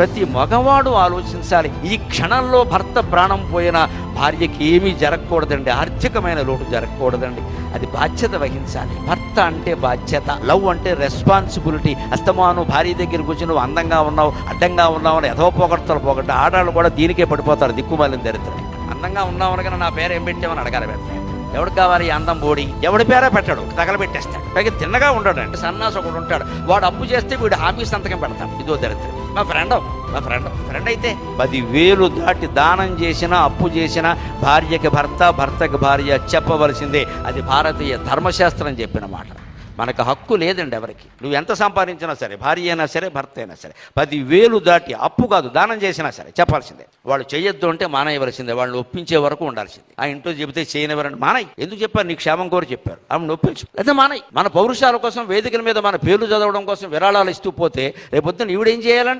ప్రతి మగవాడు ఆలోచించాలి. ఈ క్షణంలో భర్త ప్రాణం పోయిన భార్యకి ఏమీ జరగకూడదండి. ఆర్థికమైన లోటు జరగకూడదండి. అది బాధ్యత వహించాలి. భర్త అంటే బాధ్యత. లవ్ అంటే రెస్పాన్సిబిలిటీ. అస్తమాను భార్య దగ్గరికి వచ్చి నువ్వు అందంగా ఉన్నావు అడ్డంగా ఉన్నావు అని ఎదవ పోగొడతారు పోగొట్ట ఆడాళ్ళు కూడా దీనికే పడిపోతారు. దిక్కుమాలిన దరిద్రం. అందంగా ఉన్నావు అనగా నా పేరు ఏం పెట్టామని అడగాలి పెడతాను ఎవడు కావాలి అందం బోడి? ఎవడి పేరే పెట్టాడు. తగలబెట్టేస్తాడు. పైగా తిన్నగా ఉండడు అంటే సన్నాసి ఒకడు ఉంటాడు. వాడు అప్పు చేస్తే వీడు హామీ సంతకం పెడతాడు. ఇదో దరిద్రం. మా ఫ్రెండ్ మా ఫ్రెండ్ ఫ్రెండ్ అయితే పదివేలు దాటి దానం చేసినా అప్పు చేసినా భార్యకి భర్త భర్తకి భార్య చెప్పవలసిందే. అది భారతీయ ధర్మశాస్త్రం చెప్పిన మాట. మనకు హక్కు లేదండి ఎవరికి. నువ్వు ఎంత సంపాదించినా సరే భార్య అయినా సరే భర్త అయినా సరే పదివేలు దాటి అప్పు కాదు దానం చేసినా సరే చెప్పాల్సిందే. వాళ్ళు చేయొద్దు అంటే మానేయవలసిందే వాళ్ళని ఒప్పించే వరకు ఉండాల్సిందే. ఆ ఇంట్లో చెబితే చేయనివ్వరండి మానయ్య ఎందుకు చెప్పారు? నీ క్షేమం కోరి చెప్పారు. ఆమె ఒప్పించు అయితే మానయ్య మన పౌరుషాల కోసం వేదికల మీద మన పేర్లు చదవడం కోసం విరాళాలు ఇస్తూ పోతే రేపొద్దున ఈవిడేం చేయాలంటే